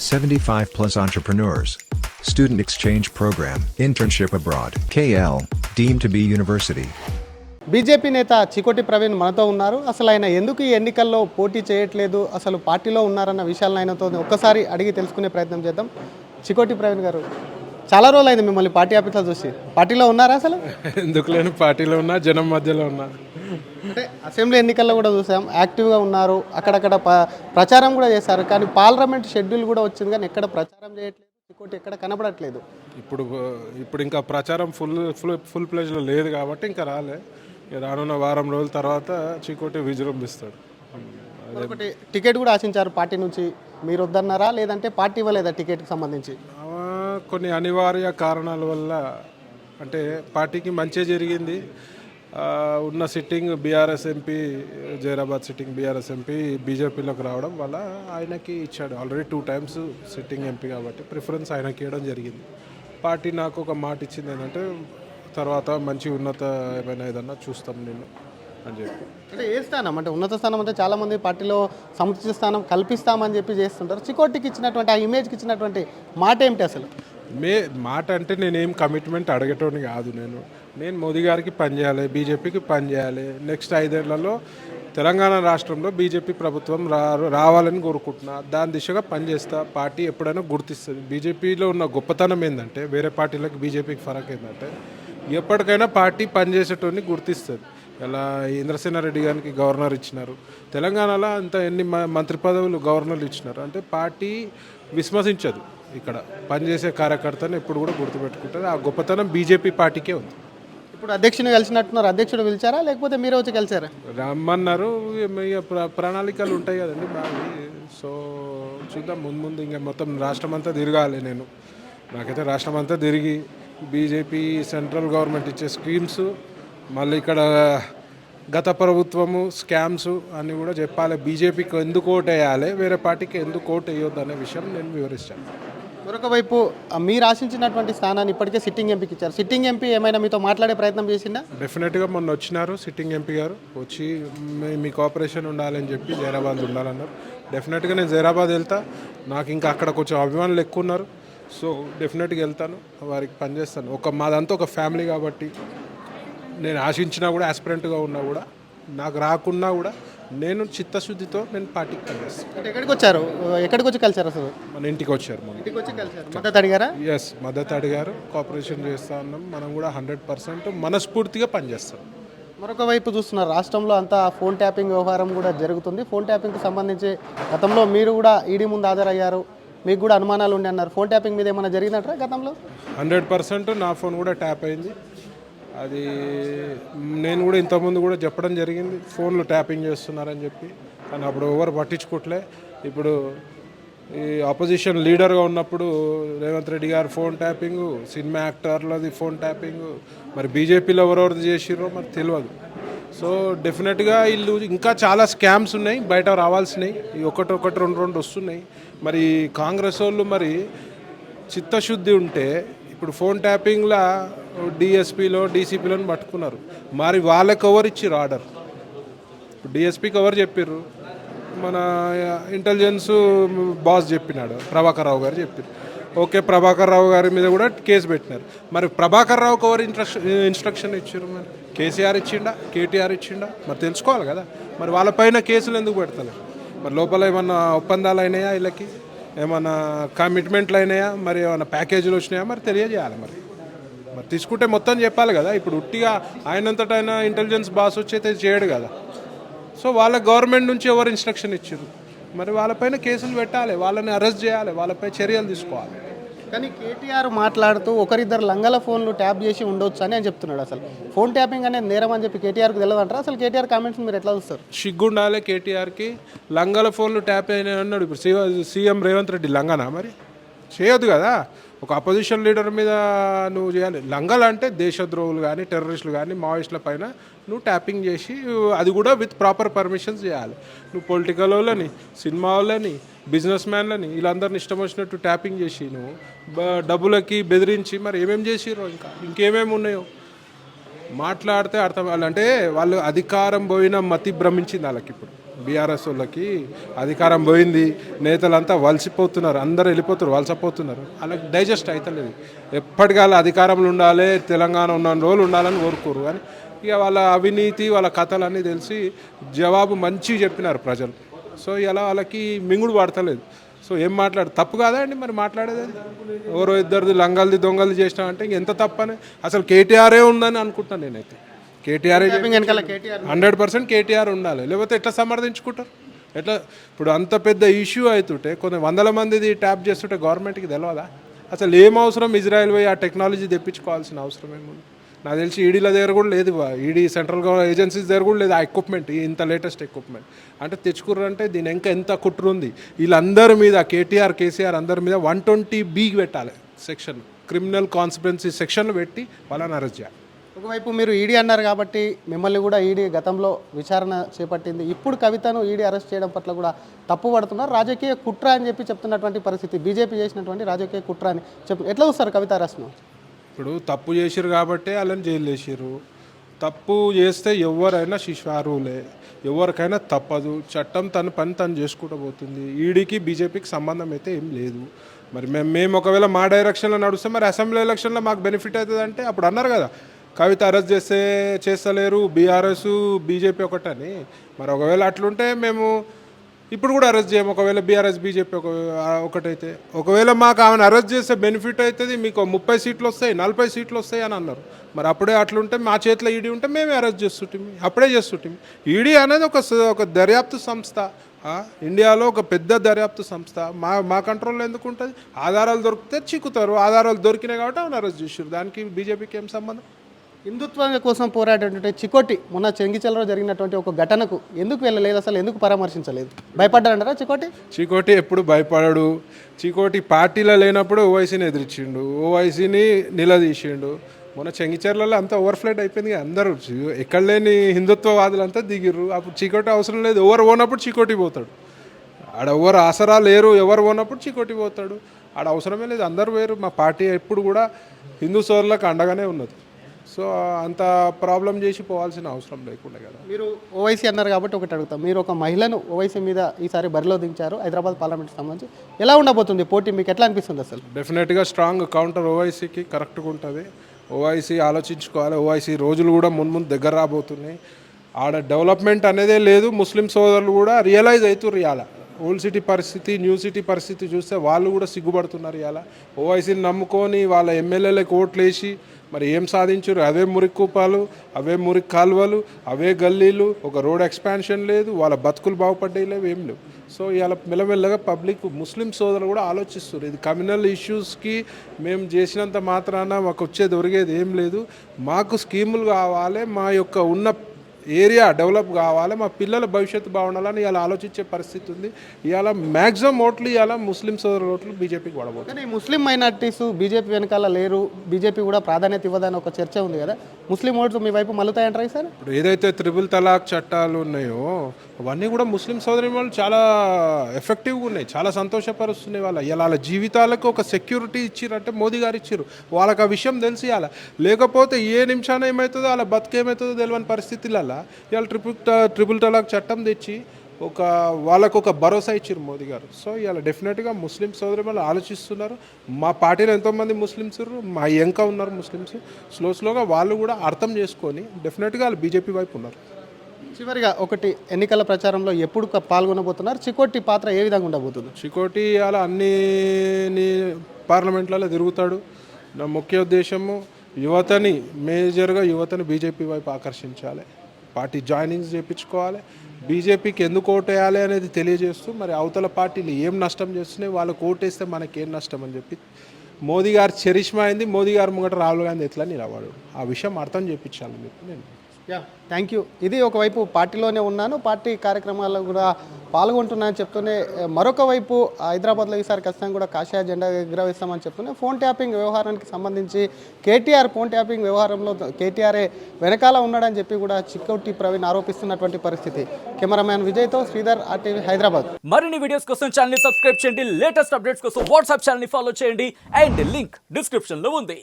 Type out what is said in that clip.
75 plus entrepreneurs. Student exchange program, internship abroad. KL, deemed to be university. BJP నేత చికోటి ప్రవీణ్ మనతో ఉన్నారు అసలు ఆయన ఎందుకు ఈ ఎన్నికల్లో పోటీ చేయట్లేదు అసలు పార్టీలో ఉన్నారన్న విషయాలను ఆయనతో ఒక్కసారి అడిగి తెలుసుకునే ప్రయత్నం చేద్దాం చికోటి ప్రవీణ్ గారు చాలా రోజులు అయింది మిమ్మల్ని పార్టీ ఆఫీస్లో చూసి పార్టీలో ఉన్నారా అసలు ఎందుకు లేని పార్టీలో ఉన్నా జనం మధ్యలో ఉన్నా అంటే అసెంబ్లీ ఎన్నికల్లో కూడా చూసాం. యాక్టివ్గా ఉన్నారు. అక్కడక్కడ ప్రచారం కూడా చేశారు. కానీ పార్లమెంట్ షెడ్యూల్ కూడా వచ్చింది కానీ ఎక్కడ ప్రచారం చేయట్లేదు. చికోటి ఎక్కడ కనపడట్లేదు ఇప్పుడు ఇప్పుడు ఇంకా ప్రచారం ఫుల్ ఫుల్ ఫుల్ ప్లేజ్లో లేదు కాబట్టి ఇంకా రాలే. రానున్న వారం రోజుల తర్వాత చీకోటి విజృంభిస్తాడు. ఒకటి టికెట్ కూడా ఆశించారు పార్టీ నుంచి. మీరు వద్దన్నారా? లేదంటే పార్టీ ఇవ్వలేదా టికెట్కి సంబంధించి? కొన్ని అనివార్య కారణాల వల్ల అంటే పార్టీకి మంచి జరిగింది. ఉన్న sitting BRS MP Zaheerabad sitting BRS MP బీజేపీలోకి రావడం వల్ల ఆయనకి ఇచ్చాడు. Already two times sitting MP కాబట్టి ప్రిఫరెన్స్ ఆయనకి ఇవ్వడం జరిగింది. పార్టీ నాకు ఒక మాట ఇచ్చింది ఏంటంటే తర్వాత మంచి ఉన్నత ఏమైనా ఏదన్నా చూస్తాం నేను అని చెప్పి. అంటే ఏ స్థానం? అంటే ఉన్నత స్థానం అంటే చాలామంది పార్టీలో సముచిత స్థానం కల్పిస్తామని చెప్పి చేస్తుంటారు. చికోటికి ఇచ్చినటువంటి ఆ ఇమేజ్కి ఇచ్చినటువంటి మాట ఏమిటి అసలు? మే మాట అంటే నేనేం కమిట్మెంట్ అడగటోని కాదు నేను. నేను మోదీ గారికి పనిచేయాలి బీజేపీకి పనిచేయాలి నెక్స్ట్ ఐదేళ్ళలో తెలంగాణ రాష్ట్రంలో బీజేపీ ప్రభుత్వం రా రావాలని కోరుకుంటున్నా. దాని దిశగా పనిచేస్తా పార్టీ ఎప్పుడైనా గుర్తిస్తుంది. బీజేపీలో ఉన్న గొప్పతనం ఏంటంటే వేరే పార్టీలకు బీజేపీకి ఫరక్ ఏంటంటే ఎప్పటికైనా పార్టీ పనిచేసేటోని గుర్తిస్తుంది. ఇలా ఇంద్రసేనారెడ్డి గారికి గవర్నర్ ఇచ్చినారు. తెలంగాణలో అంత ఎన్ని మ- మంత్రి పదవులు గవర్నర్లు ఇచ్చినారు. అంటే పార్టీ విశ్వసించదు. ఇక్కడ పనిచేసే కార్యకర్తను ఎప్పుడు కూడా గుర్తుపెట్టుకుంటారు. ఆ గొప్పతనం బీజేపీ పార్టీకే ఉంది. ఇప్పుడు అధ్యక్షుని కలిసినట్టున్నారు. అధ్యక్షుడు పిలిచారా? లేకపోతే మీరే వచ్చి కలిసారా? రమ్మన్నారు. ఇక ప్ర- ప్రణాళికలు ఉంటాయి కదండి బాగా సో చూద్దాం. ముందు ముందు ఇంకా మొత్తం రాష్ట్రం అంతా తిరగాలి నేను. నాకైతే రాష్ట్రం అంతా తిరిగి బీజేపీ సెంట్రల్ గవర్నమెంట్ ఇచ్చే స్కీమ్స్ మళ్ళీ ఇక్కడ గత ప్రభుత్వము స్కామ్స్ అన్నీ కూడా చెప్పాలి. బీజేపీకి ఎందుకు ఓటు వేయాలి వేరే పార్టీకి ఎందుకు ఓటు వేయొద్దు అనే విషయం నేను వివరిస్తాను. మరొక వైపు మీరు ఆశించినటువంటి స్థానాన్ని ఇప్పటికే సిట్టింగ్ ఎంపీకి ఇచ్చారు. సిట్టింగ్ ఎంపీ ఏమైనా మీతో మాట్లాడే ప్రయత్నం చేసిందా? డెఫినెట్గా మొన్న వచ్చినారు సిట్టింగ్ ఎంపీ గారు. వచ్చి మీ- కోఆపరేషన్ ఉండాలని చెప్పి జైరాబాద్ ఉండాలన్నారు. డెఫినెట్గా నేను జైరాబాద్ వెళ్తా. నాకు ఇంకా అక్కడ కొంచెం అభిమానులు ఎక్కువ ఉన్నారు. సో డెఫినెట్గా వెళ్తాను. వారికి పనిచేస్తాను ఒక మాదంతా ఒక ఫ్యామిలీ కాబట్టి నేను ఆశించినా కూడా యాస్పిరెంట్గా ఉన్నా కూడా నాకు రాకున్నా కూడా నేను చిత్తశుద్ధితో నేను పార్టీకి పనిచేస్తాను అంటే ఎక్కడికి వచ్చారు? ఎక్కడికి వచ్చి కలిసారు అసలు? మన ఇంటికి వచ్చారు మొన్న. ఇంటికి వచ్చి కలిసారు. మద్దతు అడిగారా? ఎస్ మద్దతు అడిగారు. కోఆపరేషన్ చేస్తా ఉన్నాం. మనం కూడా హండ్రెడ్ పర్సెంట్ మనస్ఫూర్తిగా పనిచేస్తాం. మరొక వైపు చూస్తున్నారు రాష్ట్రంలో అంతా ఫోన్ ట్యాపింగ్ వ్యవహారం కూడా జరుగుతుంది. ఫోన్ ట్యాపింగ్కి సంబంధించి గతంలో మీరు కూడా ఈడీ ముందు హాజరయ్యారు. మీకు కూడా అనుమానాలు ఉండి అన్నారు. ఫోన్ ట్యాపింగ్ మీద ఏమైనా జరిగిందంటారా గతంలో? హండ్రెడ్ పర్సెంట్ నా ఫోన్ కూడా ట్యాప్ అయింది. అది నేను కూడా ఇంతకుముందు కూడా చెప్పడం జరిగింది. ఫోన్లు ట్యాపింగ్ చేస్తున్నారని చెప్పి. కానీ అప్పుడు ఎవరు పట్టించుకోవట్లే ఇప్పుడు ఈ ఆపోజిషన్ లీడర్గా ఉన్నప్పుడు Revanth Reddy garu phone tapping cinema యాక్టర్లది phone tapping. మరి బీజేపీలో ఎవరెవరిది చేసిర్రో మరి తెలియదు సో డెఫినెట్గా వీళ్ళు ఇంకా చాలా స్కామ్స్ ఉన్నాయి. బయట రావాల్సినాయి. ఈ ఒకటి ఒకటి రెండు రెండు వస్తున్నాయి. మరి కాంగ్రెస్ వాళ్ళు మరి చిత్తశుద్ధి ఉంటే ఇప్పుడు ఫోన్ ట్యాపింగ్లా డిఎస్పీలో డీసీపీలను పట్టుకున్నారు. మరి వాళ్ళకి ఎవరు ఇచ్చిర్రు ఆర్డర్? డిఎస్పీకి ఎవరు చెప్పారు మన ఇంటెలిజెన్స్ బాస్ చెప్పినాడు ప్రభాకర్ రావు గారు చెప్పారు ఓకే ప్రభాకర్ రావు గారి మీద కూడా కేసు పెట్టినారు. మరి ప్రభాకర్ రావుకి ఎవరు ఇన్స్ట్రక్షన్ ఇన్స్ట్రక్షన్ ఇచ్చారు మరి? కేసీఆర్ ఇచ్చిండా? కేటీఆర్ ఇచ్చిండా? మరి తెలుసుకోవాలి కదా. మరి వాళ్ళపైన కేసులు ఎందుకు పెడతలేదు మరి లోపల ఏమన్నా ఒప్పందాలు అయినాయా వీళ్ళకి? ఏమన్నా కమిట్మెంట్లు అయినాయా? మరి ఏమైనా ప్యాకేజీలు వచ్చినాయా? మరి తెలియజేయాలి మరి. మరి తీసుకుంటే మొత్తం చెప్పాలి కదా? ఇప్పుడు ఉట్టిగా ఆయనంతటా ఆయన ఇంటెలిజెన్స్ బాస్ వచ్చి అయితే చేయడు కదా. సో వాళ్ళ గవర్నమెంట్ నుంచి ఎవరు ఇన్స్ట్రక్షన్ ఇచ్చారు మరి వాళ్ళపైన కేసులు పెట్టాలి వాళ్ళని అరెస్ట్ చేయాలి వాళ్ళపై చర్యలు తీసుకోవాలి. కానీ కేటీఆర్ మాట్లాడుతూ ఒకరిద్దరు లంగల ఫోన్లు ట్యాప్ చేసి ఉండొచ్చు అని అని చెప్తున్నాడు అసలు. ఫోన్ ట్యాపింగ్ అనేది నేరం అని చెప్పి కేటీఆర్కి తెలియదు అంటారా అసలు కేటీఆర్ కామెంట్స్ మీరు ఎట్లా చూస్తారు? సిగ్గుండాలి కేటీఆర్కి. లంగల ఫోన్లు ట్యాప్ అయినాయి అన్నాడు ఇప్పుడు సీఎం రేవంత్ రెడ్డి లంగనా మరి? చేయొద్దు కదా. ఒక అపోజిషన్ లీడర్ మీద నువ్వు చేయాలి. లంగలు అంటే దేశద్రోహులు కానీ టెర్రరిస్టులు కానీ మావోయిస్టుల పైన నువ్వు ట్యాపింగ్ చేసి అది కూడా విత్ ప్రాపర్ పర్మిషన్స్ చేయాలి. నువ్వు పొలిటికల్ వాళ్ళని సినిమా వాళ్ళని బిజినెస్ మ్యాన్లని వీళ్ళందరిని ఇష్టం వచ్చినట్టు ట్యాపింగ్ చేసి నువ్వు డబ్బులకి బెదిరించి మరి ఏమేమి చేసిరో ఇంకా? ఇంకేమేమి ఉన్నాయో? మాట్లాడితే అర్థం అంటే వాళ్ళు అధికారం పోయిన మతి భ్రమించింది వాళ్ళకి ఇప్పుడు. బీఆర్ఎస్ వాళ్ళకి అధికారం పోయింది. నేతలంతా వలసిపోతున్నారు. అందరూ వెళ్ళిపోతున్నారు వలసపోతున్నారు. వాళ్ళకి డైజెస్ట్ అవుతలేదు ఎప్పటికాల అధికారంలో ఉండాలి తెలంగాణ ఉన్న రోజులు ఉండాలని కోరుకోరు. కానీ ఇక వాళ్ళ అవినీతి వాళ్ళ కథలన్నీ తెలిసి జవాబు మంచిగా చెప్పినారు ప్రజలు. సో ఇలా వాళ్ళకి మింగుడు పడతలేదు. సో ఏం మాట్లాడు తప్పు కాదా అండి మరి మాట్లాడేది? ఎవరో ఇద్దరిది లంగల్ది దొంగలు చేసినామంటే ఇంక ఎంత తప్పని? అసలు కేటీఆరే ఉందని అనుకుంటున్నాను నేనైతే. కేటీఆర్ హండ్రెడ్ పర్సెంట్ కేటీఆర్ ఉండాలి. లేకపోతే ఎట్లా సమర్థించుకుంటారు ఎట్లా ఇప్పుడు అంత పెద్ద ఇష్యూ అవుతుంటే కొన్ని వందల మందిది ట్యాప్ చేస్తుంటే గవర్నమెంట్కి తెలియదా అసలు ఏం అవసరం ఇజ్రాయెల్ పోయి ఆ టెక్నాలజీ తెప్పించుకోవాల్సిన అవసరం ఏముంది? నాకు తెలిసి ఈడీల దగ్గర కూడా లేదు. ఈడీ సెంట్రల్ గవర్నమెంట్ ఏజెన్సీస్ దగ్గర కూడా లేదు ఆ ఎక్విప్మెంట్ ఇంత లేటెస్ట్ ఎక్విప్మెంట్ అంటే తెచ్చుకుర్రంటే దీని ఇంకా ఎంత కుట్ర ఉంది? వీళ్ళందరి మీద కేటీఆర్ కేసీఆర్ అందరి మీద వన్ ట్వంటీ బీ పెట్టాలి సెక్షన్ క్రిమినల్ కాన్సిక్వెన్సీ సెక్షన్లు పెట్టి వాళ్ళని అరెస్ట్ చేయాలి. ఒకవైపు మీరు ఈడీ అన్నారు కాబట్టి మిమ్మల్ని కూడా ఈడీ గతంలో విచారణ చేపట్టింది. ఇప్పుడు కవితను ఈడీ అరెస్ట్ చేయడం పట్ల కూడా తప్పు పడుతున్నారు. రాజకీయ కుట్ర అని చెప్పి చెప్తున్నటువంటి పరిస్థితి బీజేపీ చేసినటువంటి రాజకీయ కుట్ర అని చెప్పి ఎట్లా చూస్తారు కవిత అరెస్ట్ను? ఇప్పుడు తప్పు చేసిరు కాబట్టి వాళ్ళని జైలు వేసిర్రు తప్పు చేస్తే ఎవరైనా శిశువారులే ఎవరికైనా తప్పదు. చట్టం తన పని తను చేసుకుంటూ పోతుంది. ఈడీకి బీజేపీకి సంబంధం అయితే ఏం లేదు. మరి మేము మేము ఒకవేళ మా డైరెక్షన్లో నడుస్తే మరి అసెంబ్లీ ఎలక్షన్లో మాకు బెనిఫిట్ అవుతుంది అంటే అప్పుడు అన్నారు కదా. కవిత అరెస్ట్ చేస్తే చేస్తలేరు. బీఆర్ఎస్ బీజేపీ ఒకటని. మరి ఒకవేళ అట్లుంటే మేము ఇప్పుడు కూడా అరెస్ట్ చేయము ఒకవేళ బీఆర్ఎస్ బీజేపీ ఒక ఒకటైతే. ఒకవేళ మాకు ఆమెను అరెస్ట్ చేస్తే బెనిఫిట్ అవుతుంది మీకు ముప్పై సీట్లు వస్తాయి నలభై సీట్లు వస్తాయి అని అన్నారు. మరి అప్పుడే అట్లుంటే మా చేతిలో ఈడీ ఉంటే మేమే అరెస్ట్ చేస్తుంటాం అప్పుడే చేస్తుంటాం ఈడీ అనేది ఒక ఒక దర్యాప్తు సంస్థ. ఇండియాలో ఒక పెద్ద దర్యాప్తు సంస్థ. మా మా కంట్రోల్లో ఎందుకు ఉంటుంది? ఆధారాలు దొరికితే చిక్కుతారు. ఆధారాలు దొరికినాయి కాబట్టి ఆమెను అరెస్ట్ చేసారు దానికి బీజేపీకి ఏం సంబంధం? హిందుత్వం కోసం పోరాడేటువంటి చికోటి మొన్న చెంగిచెలలో జరిగినటువంటి ఒక ఘటనకు ఎందుకు వెళ్ళలేదు అసలు ఎందుకు పరామర్శించలేదు? భయపడ్డాడంటారా చికోటి? చికోటి ఎప్పుడు భయపడడు. చికోటి పార్టీలో లేనప్పుడు ఓవైసీని ఎదిరించిండు. ఓవైసీని నిలదీసిండు. మొన్న చెంగిచెర్లలో అంతా ఓవర్ఫ్లైట్ అయిపోయింది. అందరూ ఎక్కడ లేని హిందుత్వవాదులు అంతా దిగిర్రు. అప్పుడు చీకోటి అవసరం లేదు. ఎవరు పోనప్పుడు చికోటి పోతాడు. ఆడ ఎవరు ఆసరా లేరు ఎవరు పోనప్పుడు చికోటి పోతాడు. ఆడ అవసరమే లేదు. అందరూ వేరు మా పార్టీ ఎప్పుడు కూడా హిందూ సోదరులకు అండగానే ఉన్నది. సో అంత ప్రాబ్లం చేసి పోవాల్సిన అవసరం లేకుండా కదా. మీరు ఓవైసీ అన్నారు కాబట్టి ఒకటి అడుగుతాం. మీరు ఒక మహిళను ఓవైసీ మీద ఈసారి బరిలో దించారు. హైదరాబాద్ పార్లమెంట్ సంబంధించి ఎలా ఉండబోతుంది పోటీ? మీకు ఎట్లా అనిపిస్తుంది అసలు? డెఫినెట్గా స్ట్రాంగ్ కౌంటర్ ఓవైసీకి కరెక్ట్గా ఉంటుంది. ఓవైసీ ఆలోచించుకోవాలి. ఓవైసీ రోజులు కూడా ముందు ముందు దగ్గర రాబోతున్నాయి. ఆడ డెవలప్మెంట్ అనేదే లేదు. ముస్లిం సోదరులు కూడా రియలైజ్ అవుతుర్రు ఇవాళ ఓల్డ్ సిటీ పరిస్థితి న్యూ సిటీ పరిస్థితి చూస్తే వాళ్ళు కూడా సిగ్గుపడుతున్నారు ఇలా ఓవైసీని నమ్ముకొని వాళ్ళ ఎమ్మెల్యేలకు ఓట్లు వేసి మరి ఏం సాధించారు? అవే మురికి కూపాలు అవే మురికి కాలువలు అవే గల్లీలు ఒక రోడ్ ఎక్స్పాన్షన్ లేదు వాళ్ళ బతుకులు బాగుపడ్డాయి లేవు ఏం లేవు. సో ఇలా మెల్లమెల్లగా పబ్లిక్ ముస్లిం సోదరులు కూడా ఆలోచిస్తారు ఇది కమ్యూనల్ ఇష్యూస్కి మేము చేసినంత మాత్రాన మాకు వచ్చేది ఒరిగేది ఏం లేదు. మాకు స్కీములు కావాలి మా యొక్క ఉన్న ఏరియా డెవలప్ కావాలి మా పిల్లల భవిష్యత్తు బాగుండాలని ఇలా ఆలోచించే పరిస్థితి ఉంది. ఇవాళ మ్యాక్సిమం ఓట్లు ఇవాళ ముస్లిం సోదరుల ఓట్లు బీజేపీకి పడబోతుంది కానీ ముస్లిం మైనార్టీస్ బీజేపీ వెనకాల లేరు బీజేపీ కూడా ప్రాధాన్యత ఇవ్వదని ఒక చర్చ ఉంది కదా. ముస్లిం ఓట్లు మీ వైపు మలుతాయంటారా సార్ ఇప్పుడు ఏదైతే త్రిబుల్ తలాక్ చట్టాలు ఉన్నాయో అవన్నీ కూడా ముస్లిం సోదరి వాళ్ళు చాలా ఎఫెక్టివ్గా ఉన్నాయి చాలా సంతోషపరుస్తున్నాయి వాళ్ళ. ఇలా వాళ్ళ జీవితాలకు ఒక సెక్యూరిటీ ఇచ్చిరంటే మోదీ గారు ఇచ్చారు వాళ్ళకి ఆ విషయం తెలిసి లేకపోతే ఏ నిమిషాన ఏమవుతుందో వాళ్ళ బతుకేమవుతుందో తెలియని పరిస్థితులలో ఇవాళ ట్రిపుల్ ట్రిపుల్ తలాక్ చట్టం తెచ్చి ఒక వాళ్ళకు ఒక భరోసా ఇచ్చారు మోదీ గారు. సో ఇవాళ డెఫినెట్గా ముస్లిం సోదరి వాళ్ళు ఆలోచిస్తున్నారు. మా పార్టీలో ఎంతోమంది ముస్లిమ్స్ మా ఎంక ఉన్నారు ముస్లిమ్స్. స్లో స్లోగా వాళ్ళు కూడా అర్థం చేసుకొని డెఫినెట్గా వాళ్ళు బీజేపీ వైపు ఉన్నారు. చివరిగా ఒకటి ఎన్నికల ప్రచారంలో ఎప్పుడు పాల్గొనబోతున్నారు? చికోటి పాత్ర ఏ విధంగా ఉండబోతుంది? చికోటి అలా అన్ని పార్లమెంట్లలో తిరుగుతాడు. నా ముఖ్య ఉద్దేశము యువతని మేజర్గా యువతని బీజేపీ వైపు ఆకర్షించాలి. పార్టీ జాయినింగ్స్ చేయించుకోవాలి బీజేపీకి ఎందుకు ఓటేయాలి అనేది తెలియజేస్తూ మరి అవతల పార్టీలు ఏం నష్టం చేస్తున్నాయి వాళ్ళకు ఓటేస్తే మనకేం నష్టం అని చెప్పి మోదీ గారు చరిష్మా అయింది. మోదీ గారు ముంగట రాహుల్ గాంధీ ఎట్లా నిలబడు ఆ విషయం అర్థం చేయించాలి చెప్పి నేను యా. Thank you. ఇది ఒకవైపు పార్టీలోనే ఉన్నాను పార్టీ కార్యక్రమాల్లో కూడా పాల్గొంటున్నానని చెప్తూనే మరొక వైపు హైదరాబాద్లో ఈసారి ఖచ్చితంగా కూడా కాషాయ జెండా ఎగురవేస్తామని చెప్తూనే ఫోన్ ట్యాపింగ్ వ్యవహారానికి సంబంధించి కేటీఆర్ ఫోన్ ట్యాపింగ్ వ్యవహారంలో కేటీఆర్ఏ వెనకాల ఉన్నాడని చెప్పి కూడా చిక్కౌటి ప్రవీణ్ ఆరోపిస్తున్నటువంటి పరిస్థితి. కెమెరామ్యాన్ విజయ్తో శ్రీధర్ ఆర్టీవీ హైదరాబాద్. మరిన్ని వీడియోస్ కోసం ఛానల్ సబ్స్క్రైబ్ చేయండి. లేటెస్ట్ అప్డేట్స్ కోసం వాట్సాప్ ఛానల్ ఫాలో చేయండి. అండ్ లింక్ డిస్క్రిప్షన్లో ఉంది.